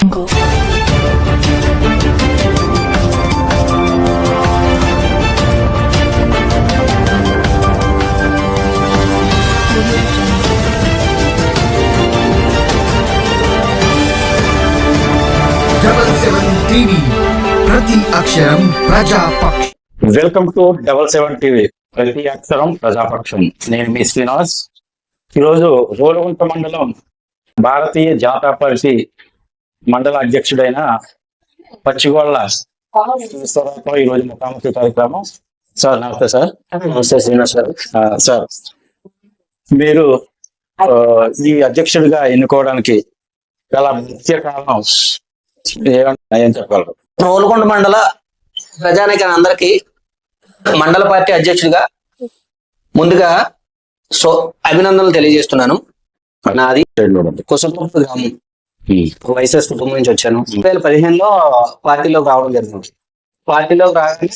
ప్రతి అక్షరం ప్రజాపక్ష. Welcome to double seven TV ప్రతి అక్షరం ప్రజాపక్షం. నేను మీ శ్రీనివాస్. ఈరోజు రోలగుంట మండలం భారతీయ జనతా పార్టీ మండల అధ్యక్షుడైన పచ్చిగోళ్ళ ఈశ్వరరావుతో ఈరోజు ముఖాముఖి కార్యక్రమం. సార్ నమస్తే సార్. నమస్తే శ్రీనివాస్ ఆ, సార్ మీరు ఈ అధ్యక్షుడిగా ఎన్నుకోవడానికి గల ముఖ్య కారణం ఏం చెప్పగలరు? రోలుగొండ మండల ప్రజానిక అందరికి మండల పార్టీ అధ్యక్షుడిగా ముందుగా సో అభినందనలు తెలియజేస్తున్నాను. నాది కుసంపూర్ గ్రామం. వైఎస్ఎస్ కుటుంబం నుంచి వచ్చాను. రెండు వేల పదిహేనులో పార్టీలోకి రావడం జరిగింది. పార్టీలోకి రాగానే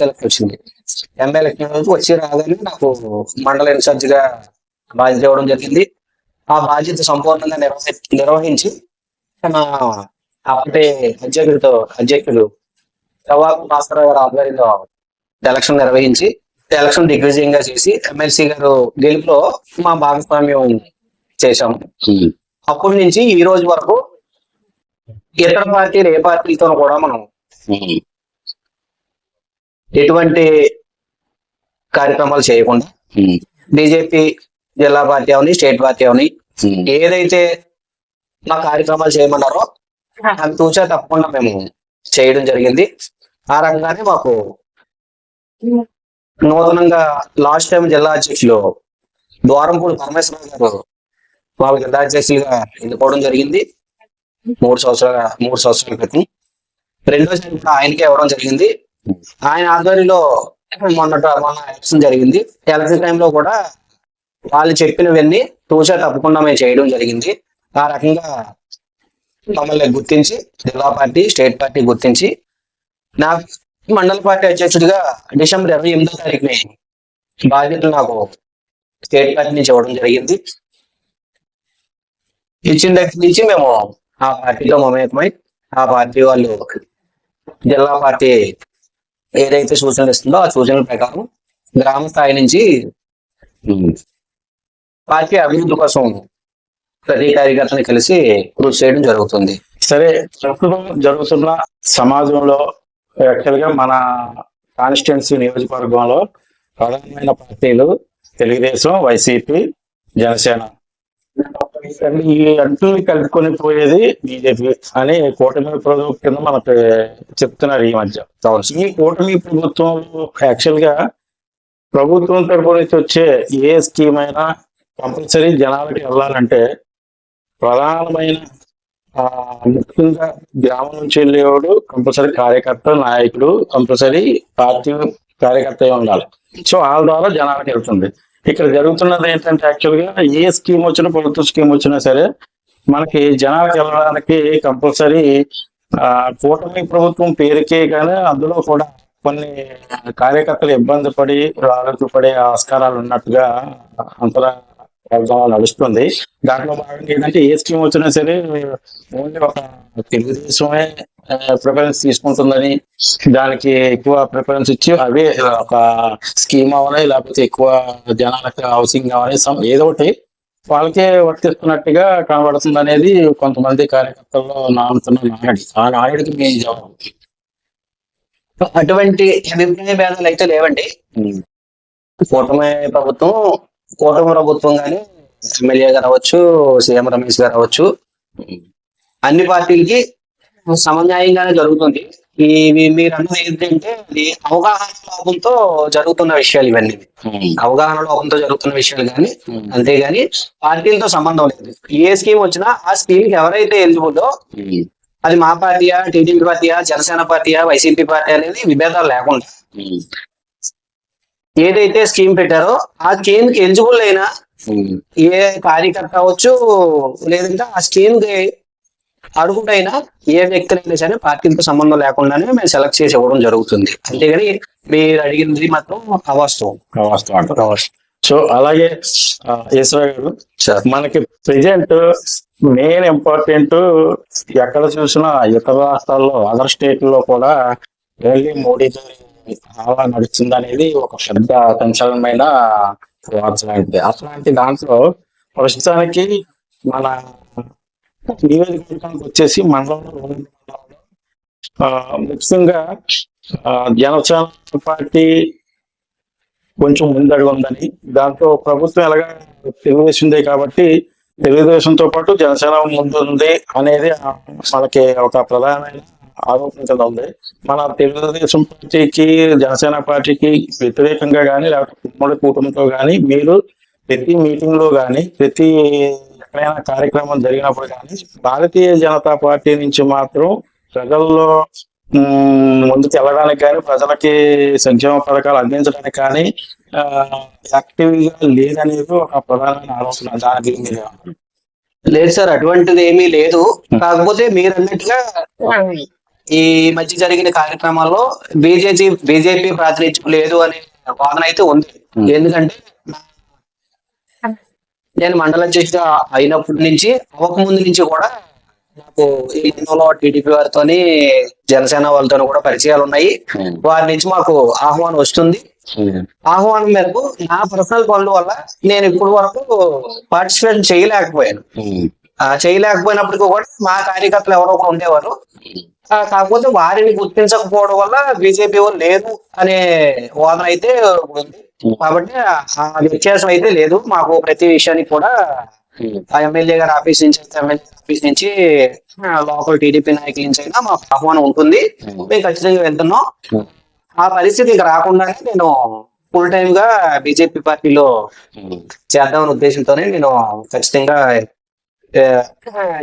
సెలెక్ట్ వచ్చింది. ఎంపీ ఎలక్షన్ రోజు వచ్చి రాగానే నాకు మండల ఇన్ఛార్జ్గా బాధ్యత ఇవ్వడం జరిగింది. ఆ బాధ్యత సంపూర్ణంగా నిర్వహి నిర్వహించి మన అప్పటి అధ్యక్షుడితో అధ్యక్షుడు చవాకు భాస్కర్ గారు ఆధ్వర్యంలో ఎలక్షన్ నిర్వహించి ఎలక్షన్ దిగ్విజయంగా చేసి ఎమ్మెల్సీ గారు గెలుపులో మా భాగస్వామ్యం చేశాము. అప్పటి నుంచి ఈ రోజు వరకు ఇతర పార్టీలు ఏ పార్టీలతో కూడా మనం ఎటువంటి కార్యక్రమాలు చేయకుండా బీజేపీ జిల్లా పార్టీ అవని స్టేట్ పార్టీ అవని ఏదైతే మా కార్యక్రమాలు చేయమన్నారో అది తూచా తప్పకుండా మేము చేయడం జరిగింది. ఆ రంగానే మాకు నూతనంగా లాస్ట్ టైం జిల్లా అధ్యక్షులు ద్వారంపూడి పరమేశ్వర గారు వాళ్ళకి దయచేసిగా అధ్యక్షులుగా ఎన్నుకోవడం జరిగింది. మూడు సంవత్సరాల మూడు సంవత్సరాల క్రితం. రెండోసారి కూడా ఆయనకే ఇవ్వడం జరిగింది. ఆయన ఆధ్వర్యంలో మొన్నట మొన్న ఎలక్షన్ జరిగింది. ఎలక్షన్ టైంలో కూడా వాళ్ళు చెప్పినవన్నీ తూచా తప్పకుండా మేము చేయడం జరిగింది. ఆ రకంగా మమ్మల్ని గుర్తించి జిల్లా పార్టీ స్టేట్ పార్టీ గుర్తించి నా మండల పార్టీ అధ్యక్షుడిగా డిసెంబర్ ఇరవై ఎనిమిదో తారీఖుని బాధ్యతలు నాకు స్టేట్ పార్టీ నుంచి ఇవ్వడం జరిగింది. ఇచ్చిన దగ్గర నుంచి మేము ఆ పార్టీలో మమేకమై ఆ పార్టీ వాళ్ళు జిల్లా పార్టీ ఏదైతే సూచనలు ఇస్తుందో ఆ సూచనల ప్రకారం గ్రామ స్థాయి నుంచి పార్టీ అభివృద్ధి కోసం ప్రతి కార్యకర్తని కలిసి కృషి చేయడం జరుగుతుంది. సరే ప్రస్తుతం జరుగుతున్న సమాజంలో యాక్చువల్గా మన కాన్స్టిట్యున్సీ నియోజకవర్గంలో ప్రధానమైన పార్టీలు తెలుగుదేశం వైసీపీ జనసేన. ఈ అంటుని కలుపుకొని పోయేది బీజేపీ అని కూటమి ప్రభుత్వం కింద మనకు చెప్తున్నారు ఈ మధ్య. ఈ కూటమి ప్రభుత్వం యాక్చువల్గా ప్రభుత్వం తరపు నుంచి వచ్చే ఏ స్కీమ్ అయినా కంపల్సరీ జనాలకి వెళ్ళాలంటే ప్రధానమైన ఆ, ముఖ్యంగా గ్రామం నుంచి వెళ్ళేవాడు కంపల్సరీ కార్యకర్త నాయకుడు కంపల్సరీ పార్టీ కార్యకర్త ఉండాలి. సో వాళ్ళ ద్వారా జనాలకు వెళ్తుంది. ఇక్కడ జరుగుతున్నది ఏంటంటే యాక్చువల్గా ఏ స్కీమ్ వచ్చినా ప్రభుత్వ స్కీమ్ వచ్చినా సరే మనకి జనాలకు వెళ్ళడానికి కంపల్సరీ ఆ కూటమి ప్రభుత్వం పేరుకే కానీ అందులో కూడా కొన్ని కార్యకర్తలు ఇబ్బంది పడి రాళ్ళకు పడే ఆస్కారాలు ఉన్నట్టుగా అంతలా నడుస్తుంది. దాంట్లో భాగంగా ఏంటంటే ఏ స్కీమ్ వచ్చినా సరే ఓన్లీ ఒక తెలుగుదేశమే ప్రిఫరెన్స్ తీసుకుంటుందని దానికి ఎక్కువ ప్రిఫరెన్స్ ఇచ్చి అవే ఒక స్కీమ్ అవని లేకపోతే ఎక్కువ జనాలకు హౌసింగ్ అవని ఏదో ఒకటి వాళ్ళకే వర్తిస్తున్నట్టుగా కనబడుతుంది అనేది కొంతమంది కార్యకర్తల్లో నానుతున్న నాయడి. ఆ నాయుడికి మీ జవాబు. అటువంటి అభిప్రాయ భేదాలు అయితే లేవండి. కూటమి ప్రభుత్వం కూటమి ప్రభుత్వం కానీ ఎమ్మెల్యే గారు అవ్వచ్చు సీఎం రమేష్ గారు అవ్వచ్చు అన్ని పార్టీలకి సమన్యాయంగానే జరుగుతుంది. ఇవి మీరు అన్నది ఏంటంటే అవగాహన లోపంతో జరుగుతున్న విషయాలు ఇవన్నీ. అవగాహన లోపంతో జరుగుతున్న విషయాలు కానీ అంతేగాని పార్టీలతో సంబంధం లేదు. ఏ స్కీమ్ వచ్చినా ఆ స్కీమ్ ఎవరైతే ఎలిజిబుల్లో అది మా పార్టీయా టీడీపీ పార్టీయా జనసేన పార్టీయా వైసీపీ పార్టీ అనేది విభేదాలు లేకుండా ఏదైతే స్కీమ్ పెట్టారో ఆ స్కీమ్కి ఎలిజిబుల్ అయినా ఏ కార్యకర్త అవ్వచ్చు లేదంటే ఆ స్కీమ్కి అడుగుడైనా ఏ వ్యక్తినైనా సరే పార్టీలతో సంబంధం లేకుండానే మేము సెలెక్ట్ చేసి ఇవ్వడం జరుగుతుంది. అంతేగాని మీరు అడిగినది మాత్రం అవాస్తవం. వాస్తవం అంటారు. సో అలాగే ఈశ్వర గారు మనకి ప్రెజెంట్ మెయిన్ ఇంపార్టెంట్ ఎక్కడ చూసినా ఇతర రాష్ట్రాల్లో అదర్ స్టేట్లో కూడా ఓన్లీ మోడీ గారి అలా నడుస్తుంది అనేది ఒక పెద్ద సంచలనమైన వార్త అట్లాంటి దాంట్లో ప్రస్తుతానికి మన నియోజకవర్గానికి వచ్చేసి మండలంలో ముఖ్యంగా జనసేన పార్టీ కొంచెం ముందడుగు ఉందని. దాంతో ప్రభుత్వం ఎలాగా తెలుగుదేశందే కాబట్టి తెలుగుదేశంతో పాటు జనసేన ముందుంది అనేది మనకి ఒక ప్రధానమైన కింద ఉంది మన తెలుగుదేశం పార్టీకి జనసేన పార్టీకి వ్యతిరేకంగా కానీ లేకపోతే ఉమ్మడి కూటమితో కానీ మీరు ప్రతి మీటింగ్లో కానీ ప్రతి ఎక్కడైనా కార్యక్రమం జరిగినప్పుడు కానీ భారతీయ జనతా పార్టీ నుంచి మాత్రం ప్రజల్లో ముందుకు వెళ్ళడానికి కానీ ప్రజలకి సంక్షేమ పథకాలు అందించడానికి కానీ యాక్టివ్గా లేదనేది ఒక ప్రధానమైన ఆలోచన. దానికి మీరు? లేదు సార్ అటువంటిది ఏమీ లేదు. కాకపోతే మీరు అన్నట్టుగా ఈ మధ్య జరిగిన కార్యక్రమాల్లో బీజేపీ బీజేపీ ప్రాతినిధ్యం లేదు అనే వాదన అయితే ఉంది. ఎందుకంటే నేను మండల అధ్యక్షుడు అయినప్పటి నుంచి అవ్వకముందు నుంచి కూడా నాకు ఈ మండలంలో టీడీపీ వారితోని జనసేన వాళ్ళతో కూడా పరిచయాలు ఉన్నాయి. వారి నుంచి మాకు ఆహ్వానం వస్తుంది. ఆహ్వానం మేరకు నా పర్సనల్ పనుల వల్ల నేను ఇప్పుడు వరకు పార్టిసిపేట్ చేయలేకపోయాను. ఆ చేయలేకపోయినప్పటికీ కూడా మా కార్యకర్తలు ఎవరో ఒకరు ఉండేవారు. కాకపోతే వారిని గుర్తించకపోవడం వల్ల బీజేపీ లేదు అనే వాదన అయితే ఉంది. కాబట్టి ఆ- వ్యత్యాసం అయితే లేదు. మాకు ప్రతి విషయానికి కూడా ఆ ఎమ్మెల్యే గారి ఆఫీస్ నుంచి ఎమ్మెల్యే ఆఫీస్ నుంచి లోకల్ టీడీపీ నాయకుల నుంచి అయినా మాకు ఆహ్వానం ఉంటుంది. మేము ఖచ్చితంగా వెళ్తున్నాం. ఆ పరిస్థితి ఇక రాకుండానే నేను ఫుల్ టైమ్గా బీజేపీ పార్టీలో చేద్దామనే ఉద్దేశంతోనే నేను ఖచ్చితంగా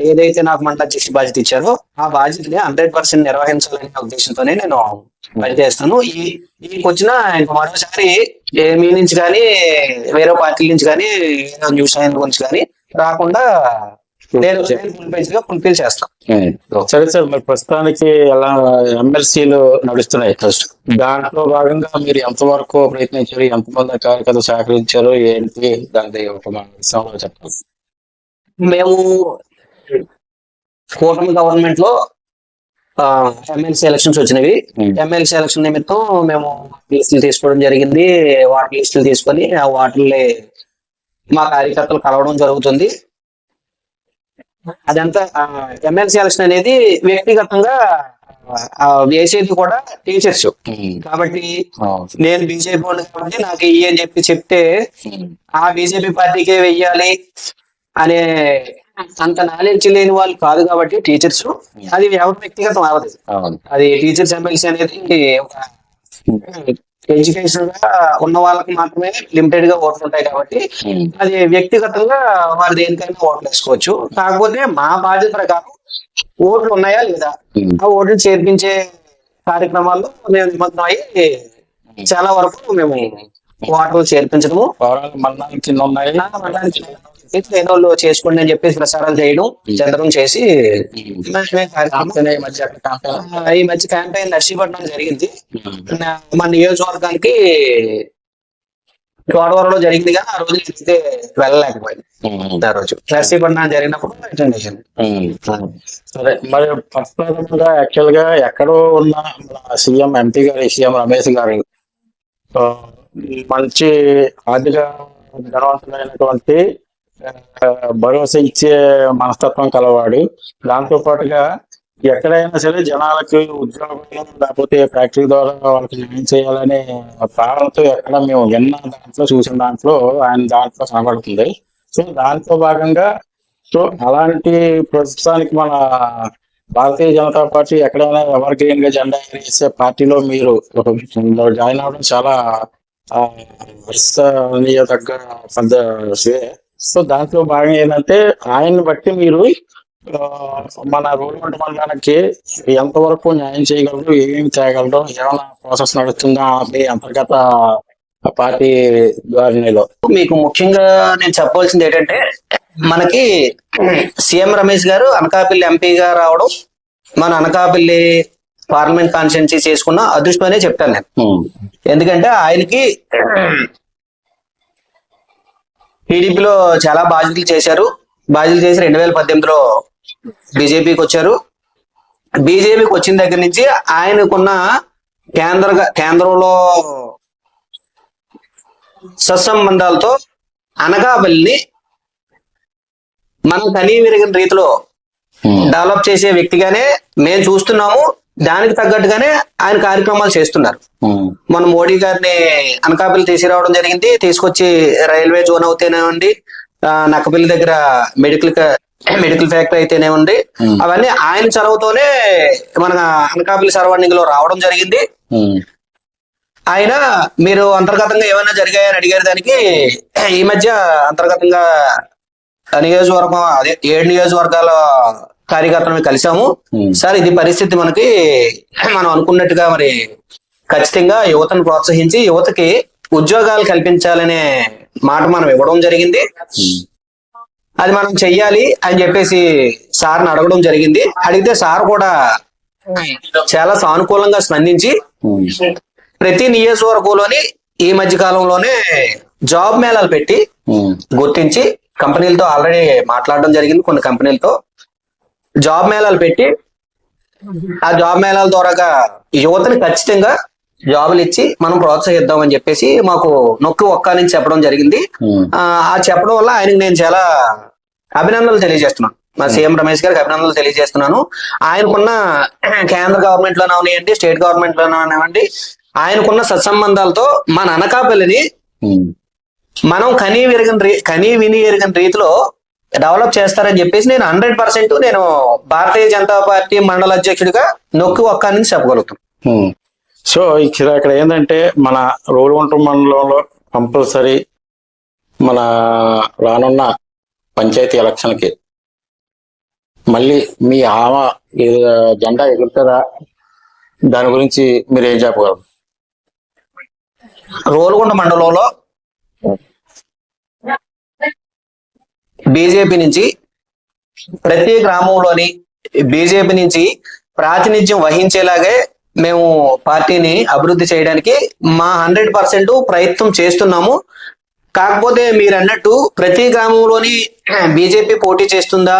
ఏదైతే నాకు మండల అధ్యక్ష బాధ్యత ఇచ్చారో ఆ బాధ్యతని హండ్రెడ్ పర్సెంట్ నిర్వహించాలనే ఉద్దేశంతోనే నేను పనిచేస్తాను ఈ ఈ వచ్చిన ఇంక మరోసారి మీ నుంచి కానీ వేరే పార్టీల నుంచి కానీ న్యూస్ ఛానల్ గురించి కానీ రాకుండా నేను ఫుల్ఫిల్గా ఫుల్ఫిల్ చేస్తాను. సరే సార్ మరి ప్రస్తుతానికి ఎలా ఎమ్మెల్సీలు నడుస్తున్నాయి. దాంట్లో భాగంగా మీరు ఎంతవరకు ప్రయత్నించారు? ఎంతమంది కార్యకర్తలు సహకరించారు? ఏంటి? దాని ఒక చెప్పండి. మేము కూటమి గవర్నమెంట్లో ఎమ్మెల్సీ ఎలక్షన్స్ వచ్చినవి. Hmm. ఎమ్మెల్సీ ఎలక్షన్ నిమిత్తం మేము లిస్టులు తీసుకోవడం జరిగింది. వాటి లిస్టులు తీసుకొని ఆ వాటిని మా కార్యకర్తలు కలవడం జరుగుతుంది. అదంతా ఎమ్మెల్సీ ఎలక్షన్ అనేది వ్యక్తిగతంగా వేసేది కూడా టీచర్స్. కాబట్టి నేను బీజేపీ కాబట్టి నాకు ఇయ్యి అని చెప్పి చెప్తే ఆ బీజేపీ పార్టీకే వెయ్యాలి. అనే అంత నాలెడ్జ్ లేని వాళ్ళు కాదు కాబట్టి టీచర్స్ అది ఎవరి వ్యక్తిగతం అవ్వదు. అది టీచర్స్ ఎమ్మెల్సీ అనేది ఒక ఎడ్యుకేషన్గా ఉన్న వాళ్ళకి మాత్రమే లిమిటెడ్గా ఓట్లు ఉంటాయి కాబట్టి అది వ్యక్తిగతంగా వారు దేనికైనా ఓట్లు వేసుకోవచ్చు. కాకపోతే మా బాధ్యత ప్రకారం ఓట్లు ఉన్నాయా లేదా? ఆ ఓట్లు చేర్పించే కార్యక్రమాల్లో మేము నిమగ్నం అయ్యి చాలా వరకు మేము ఓట్లు చేర్పించడము. మండలానికి ఉన్నాయి. ఏదో చేసుకోండి అని చెప్పేసి ప్రసారాలు చేయడం చంద్రం చేసి ఈ మధ్య క్యాంపెయిన్ నర్సీపట్నం జరిగింది. మన నియోజకవర్గానికి గోడవరంలో జరిగింది కానీ ఆ రోజు అయితే వెళ్ళలేకపోయింది. ఆ రోజు నర్సీపట్నం జరిగినప్పుడు అటెండ్ అయ్యాను సరే మరి ప్రస్తుతంగా యాక్చువల్గా ఎక్కడో ఉన్న సీఎం ఎంపీ గారు సీఎం రమేష్ గారు ఆ, మంచి ఆర్థిక ధనవంతులైనటువంటి ఆ, భరోసా ఇచ్చే మనస్తత్వం కలవాడు. దాంతో పాటుగా ఎక్కడైనా సరే జనాలకి ఉద్యోగం లేకపోతే ఫ్యాక్టరీ ద్వారా వాళ్ళకి ఏం చేయాలనే ప్రాణంతో ఎక్కడ మేము విన్న దాంట్లో చూసిన దాంట్లో ఆయన దాంట్లో కనబడుతుంది. సో దాంట్లో భాగంగా సో అలాంటి ప్రస్తుతానికి మన భారతీయ జనతా పార్టీ ఎక్కడైనా ఎవర్ గ్రీన్గా జెండా ఎగరేసే పార్టీలో మీరు జాయిన్ అవ్వడం చాలా ఆ, హర్షణీయదగ్గ పెద్ద సో దాంట్లో భాగంగా ఏంటంటే ఆయన్ని బట్టి మీరు మన రూరల్ మండలానికి ఎంతవరకు న్యాయం చేయగలరు ఏమేమి చేయగలరు ఏమైనా ప్రాసెస్ నడుస్తుందా మీ అంతర్గత పార్టీ ధోరణిలో మీకు ముఖ్యంగా నేను చెప్పవలసింది ఏంటంటే మనకి సీఎం రమేష్ గారు అనకాపల్లి ఎంపీగా రావడం మన అనకాపల్లి పార్లమెంట్ కాన్స్టిట్యున్సీ చేసుకున్న అదృష్టం అనే చెప్తాను నేను. ఎందుకంటే ఆయనకి టీడీపీలో చాలా బాధ్యతలు చేశారు. బాధ్యతలు చేసి రెండు వేల పద్దెనిమిదిలో బీజేపీకి వచ్చారు. బీజేపీకి వచ్చిన దగ్గర నుంచి ఆయనకున్న కేంద్ర కేంద్రంలో సత్సంబంధాలతో అనకాపల్లిని మనం కనీ విరిగిన రీతిలో ఉమ్, డెవలప్ చేసే వ్యక్తిగానే మేము చూస్తున్నాము. దానికి తగ్గట్టుగానే ఆయన కార్యక్రమాలు చేస్తున్నారు. మన మోడీ గారిని అనకాపల్లి తీసుకురావడం జరిగింది. తీసుకొచ్చి రైల్వే జోన్ అవుతేనేమండి నక్కపల్లి దగ్గర మెడికల్ మెడికల్ ఫ్యాక్టరీ అయితేనేమండి Hmm. అవన్నీ ఆయన చొరవతోనే మన అనకాపల్లి సరౌండింగ్లో రావడం జరిగింది. ఆయన మీరు అంతర్గతంగా ఏమైనా జరిగాయని అడిగారు దానికి ఈ మధ్య అంతర్గతంగా నియోజకవర్గం అదే ఏడు నియోజకవర్గాల కార్యకర్తలను కలిసాము. సార్ ఇది పరిస్థితి మనకి మనం అనుకున్నట్టుగా మరి ఖచ్చితంగా యువతను ప్రోత్సహించి యువతకి ఉద్యోగాలు కల్పించాలనే మాట మనం ఇవ్వడం జరిగింది. అది మనం చెయ్యాలి అని చెప్పేసి సార్ని అడగడం జరిగింది. అడిగితే సార్ కూడా చాలా సానుకూలంగా స్పందించి ప్రతి నియోజకవర్గంలోని ఈ మధ్య కాలంలోనే జాబ్ మేళాలు పెట్టి గుర్తించి కంపెనీలతో ఆల్రెడీ మాట్లాడడం జరిగింది. కొన్ని కంపెనీలతో జాబ్ మేళాలు పెట్టి ఆ జాబ్ మేళాల ద్వారాగా యువతని ఖచ్చితంగా జాబులు ఇచ్చి మనం ప్రోత్సహిద్దాం అని చెప్పేసి మాకు నొక్కి ఒక్క నుంచి చెప్పడం జరిగింది. ఆ చెప్పడం వల్ల ఆయనకి నేను చాలా అభినందనలు తెలియజేస్తున్నాను. మా సీఎం రమేష్ గారికి అభినందనలు తెలియజేస్తున్నాను. ఆయనకున్న కేంద్ర గవర్నమెంట్లోనే అవనివ్వండి స్టేట్ గవర్నమెంట్లోనే అవనివ్వండి ఆయనకున్న సత్సంబంధాలతో మన అనకాపల్లిని ఉమ్, మనం కనీ విరగని కనీ విని ఎరగని రీతిలో డెవలప్ చేస్తారని చెప్పేసి నేను హండ్రెడ్ పర్సెంట్ నేను భారతీయ జనతా పార్టీ మండల అధ్యక్షుడిగా నొక్కి ఒక్క నుంచి చెప్పగలుగుతాను. సో ఇక్కడ ఇక్కడ ఏంటంటే మన రోలుగుంట మండలంలో కంపల్సరీ మన రానున్న పంచాయతీ ఎలక్షన్కి మళ్ళీ మీ ఏ- జెండా ఎగురుతుందా దాని గురించి మీరు ఏం చెప్పగలరు? రోలుగొండ మండలంలో బీజేపీ నుంచి ప్రతి గ్రామంలోని బీజేపీ నుంచి ప్రాతినిధ్యం వహించేలాగే మేము పార్టీని అభివృద్ధి చేయడానికి మా హండ్రెడ్ పర్సెంట్ ప్రయత్నం చేస్తున్నాము. కాకపోతే మీరు అన్నట్టు ప్రతి గ్రామంలోని బీజేపీ పోటీ చేస్తుందా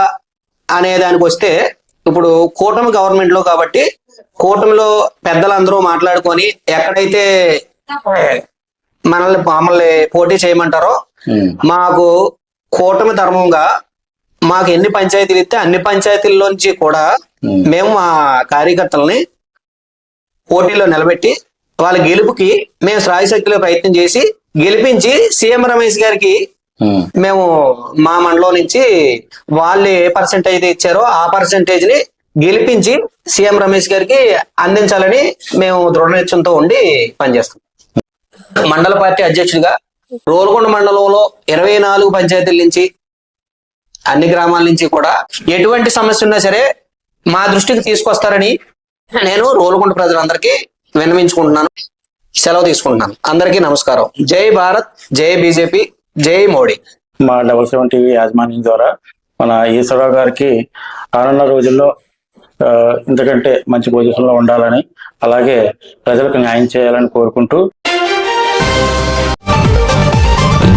అనే దానికి వస్తే ఇప్పుడు కూటమి గవర్నమెంట్లో కాబట్టి కూటమిలో పెద్దలందరూ మాట్లాడుకొని ఎక్కడైతే మనల్ని మమ్మల్ని పోటీ చేయమంటారో మాకు కూటమి ధర్మంగా మాకు ఎన్ని పంచాయతీలు ఇస్తే అన్ని పంచాయతీల్లోంచి కూడా మేము మా కార్యకర్తలని పోటీలో నిలబెట్టి వాళ్ళ గెలుపుకి మేము శ్రాయశక్తిలో ప్రయత్నం చేసి గెలిపించి సీఎం రమేష్ గారికి మేము మా మండలం నుంచి వాళ్ళు ఏ పర్సెంటేజ్ ఇచ్చారో ఆ పర్సెంటేజ్ని గెలిపించి సీఎం రమేష్ గారికి అందించాలని మేము దృఢ నిశ్చయంతో ఉండి పనిచేస్తాం మండల పార్టీ అధ్యక్షుడిగా రోల్గొండ మండలంలో ఇరవై నాలుగు పంచాయతీల నుంచి అన్ని గ్రామాల నుంచి కూడా ఎటువంటి సమస్య ఉన్నా సరే మా దృష్టికి తీసుకొస్తారని నేను రోల్గొండ ప్రజలందరికీ విన్నవించుకుంటున్నాను. సెలవు తీసుకుంటున్నాను. అందరికీ నమస్కారం. జై భారత్ జై బీజేపీ జై మోడీ. మా డబల్ సెవెన్ టీవీ యాజమాన్యం ద్వారా మన ఈశ్వరరావు గారికి రానున్న రోజుల్లో ఇంతకంటే మంచి పొజిషన్లో ఉండాలని అలాగే ప్రజలకు న్యాయం చేయాలని కోరుకుంటూ